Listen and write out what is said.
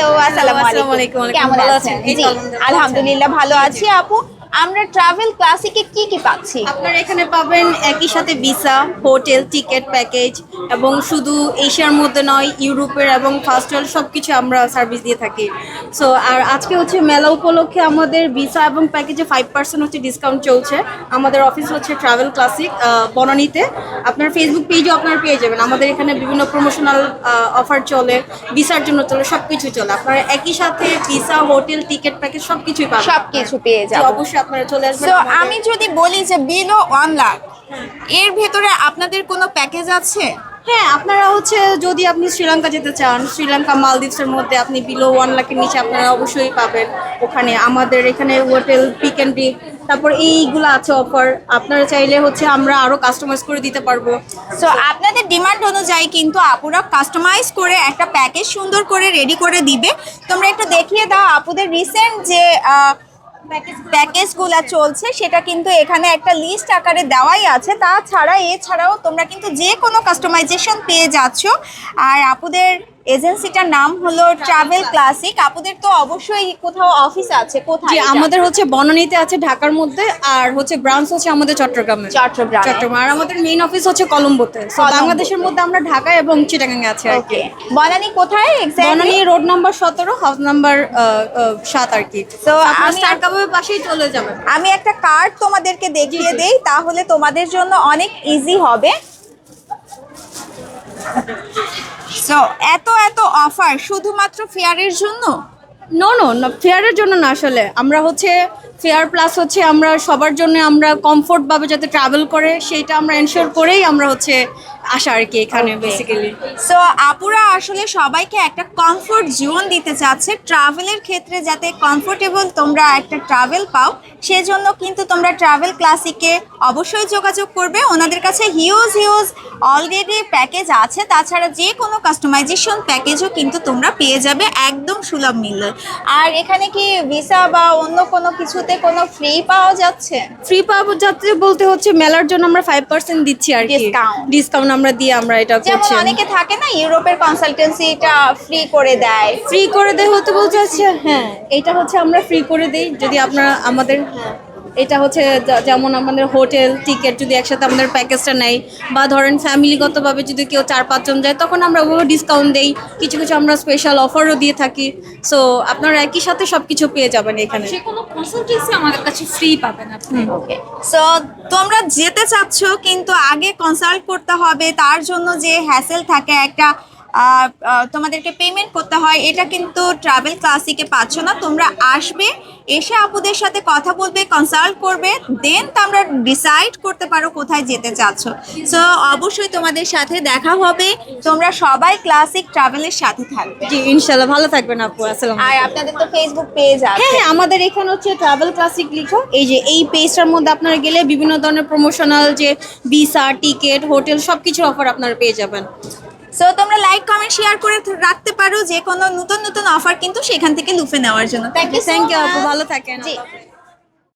Hello আসসালামু আলাইকুম কেমন আছেন। আলহামদুলিল্লাহ। ভালো আছি আপু। আমরা ট্রাভেল ক্লাসিকে কি কি পাচ্ছি? আপনারা এখানে পাবেন একই সাথে ভিসা হোটেল টিকিট প্যাকেজ এবং শুধু এশিয়ার মধ্যে নয় ইউরোপের এবং ফার্স্ট ওয়ার্ল্ড সব কিছু আমরা সার্ভিস দিয়ে থাকি। সো আর আজকে হচ্ছে মেলা উপলক্ষে আমাদের ভিসা এবং প্যাকেজে ফাইভ পার্সেন্ট হচ্ছে ডিসকাউন্ট চলছে। আমাদের অফিস হচ্ছে ট্রাভেল ক্লাসিক বনানীতে। আপনার ফেসবুক পেজও আপনারা পেয়ে যাবেন। আমাদের এখানে বিভিন্ন প্রমোশনাল অফার চলে ভিসার জন্য চলে সব কিছু চলে। আপনারা একই সাথে ভিসা হোটেল টিকিট প্যাকেজ সব কিছুই পাবেন। সবকিছু পেয়ে জি, যাব অবশ্যই আপনারা চলে আসবেন আমি যদি বলি যে বিলো ওয়ান লাখ এর ভেতরে আপনাদের কোনো প্যাকেজ আছে? হ্যাঁ আপনারা হচ্ছে যদি আপনি শ্রীলঙ্কা যেতে চান শ্রীলঙ্কা মালদ্বীপসের মধ্যে আপনি বিলো ওয়ান লাখের নিচে আপনারা অবশ্যই পাবেন। ওখানে আমাদের এখানে হোটেল পিক অ্যান্ড ডিপ তারপর এইগুলো আছে অফার আপনারা চাইলে হচ্ছে আমরা আরও কাস্টমাইজ করে দিতে পারব। সো আপনাদের ডিমান্ড অনুযায়ী কিন্তু আপুরা কাস্টমাইজ করে একটা প্যাকেজ সুন্দর করে রেডি করে দিবে। তোমরা একটু দেখিয়ে দাও আপুদের রিসেন্ট যে প্যাকেজগুলো চলছে, সেটা কিন্তু এখানে একটা লিস্ট আকারে দেওয়াই আছে। তাছাড়া এছাড়াও তোমরা কিন্তু যে কোনো কাস্টমাইজেশন পেয়ে যাচ্ছ। আর আপুদের এজেন্সিটার নাম হলো ট্রাভেল ক্লাসিক আপুদের তো অবশ্যই কোথাও অফিস আছে কোথায়? আমাদের হচ্ছে বনানীতে আছে ঢাকার মধ্যে আর হচ্ছে ব্রাঞ্চ হচ্ছে আমাদের চট্টগ্রামে। চট্টগ্রামে। চট্টগ্রাম। আর আমাদের মেইন অফিস হচ্ছে কলম্বোতে। বাংলাদেশের মধ্যে আমরা ঢাকা এবং চিটাগাঙ্গে আছি আর কি। বনানী কোথায় বনানী রোড নাম্বার সতেরো হাউস নাম্বার সাত আর কি। তো স্টার কাবাবের পাশেই চলে যাবেন। আমি একটা কার্ড তোমাদেরকে দেখিয়ে দেই তাহলে তোমাদের জন্য অনেক ইজি হবে। সো অফার শুধুমাত্র ফেয়ারের জন্য? নো নো ফেয়ারের জন্য না আসলে। আমরা হচ্ছে ফেয়ার প্লাস হচ্ছে আমরা সবার জন্য আমরা কমফোর্ট ভাবে যাতে ট্রাভেল করে সেইটা আমরা এনশিওর করেই আমরা হচ্ছে আসা আর কি এখানে বেসিক্যালি সো আপুরা আসলে সবাইকে একটা কমফোর্ট জীবন দিতে চাচ্ছে ট্রাভেলের ক্ষেত্রে যাতে কমফোর্টেবল তোমরা একটা ট্রাভেল পাও সেজন্য কিন্তু তোমরা ট্রাভেল ক্লাসিকে অবশ্যই যোগাযোগ করবে। ওনাদের কাছে হিউজ হিউজ অলরেডি প্যাকেজ আছে তাছাড়া যে কোনো কাস্টমাইজেশন প্যাকেজও কিন্তু তোমরা পেয়ে যাবে একদম সুলভ মূল্যে। আর এখানে কি ভিসা বা অন্য কোনো কিছুতে কোনো ফ্রি পাওয়া যাচ্ছে? ফ্রি পাওয়া যাচ্ছে বলতে হচ্ছে মেলার জন্য আমরা ফাইভ পার্সেন্ট দিচ্ছি আর কি. ডিসকাউন্ট আমরা দিয়ে আমরা এটা যেমন করছি। অনেকে থাকে না ইউরোপের কনসালটেন্সিটা ফ্রি করে দেয়। ফ্রি করে দেয় হতে বলতে হচ্ছে হ্যাঁ এটা হচ্ছে আমরা ফ্রি করে দেই। যদি আপনারা আমাদের এটা হচ্ছে যেমন আমাদের হোটেল টিকিট যদি একসাথে আমাদের প্যাকেজটা নেয় বা ধরেন ফ্যামিলিগতভাবে যদি কেউ চার পাঁচজন যায় তখন আমরা ওগুলো ডিসকাউন্ট দেই। কিছু কিছু আমরা স্পেশাল অফারও দিয়ে থাকি। সো আপনারা একই সাথে সব কিছু পেয়ে যাবেন এখানে। যে কোনো কনসালটেন্সি আমাদের কাছে ফ্রি পাবেন আপনি। ওকে সো তোমরা যেতে চাচ্ছ কিন্তু আগে কনসাল্ট করতে হবে। তার জন্য যে হ্যাসেল থাকে একটা তোমাদেরকে পেমেন্ট করতে হয় এটা কিন্তু ট্রাভেল ক্লাসিকে পাচ্ছ না। তোমরা আসবে এসে আপুদের সাথে কথা বলবে কনসাল্ট করবে দেন তোমরা ডিসাইড করতে পারো কোথায় যেতে চাচ্ছ। সো অবশ্যই তোমাদের সাথে দেখা হবে। তোমরা সবাই ক্লাসিক ট্রাভেলের সাথে থাকবে। জি ইনশাল্লাহ ভালো থাকবেন আপু আসসালাম আর আপনাদের তো ফেসবুক পেজ হ্যাঁ আছে। হ্যাঁ আমাদের এখানে হচ্ছে ট্রাভেল ক্লাসিক লিখো। এই যে এই পেজটার মধ্যে আপনারা গেলে বিভিন্ন ধরনের প্রমোশনাল যে ভিসা টিকিট হোটেল সব কিছুর অফার আপনারা পেয়ে যাবেন। সো তোমরা লাইক কমেন্ট শেয়ার করে রাখতে পারো যে কোনো নতুন নতুন অফার কিন্তু সেখান থেকে লুফে নেওয়ার জন্য। থ্যাংক ইউ থ্যাংক ইউ আপু ভালো থাকেন। জি।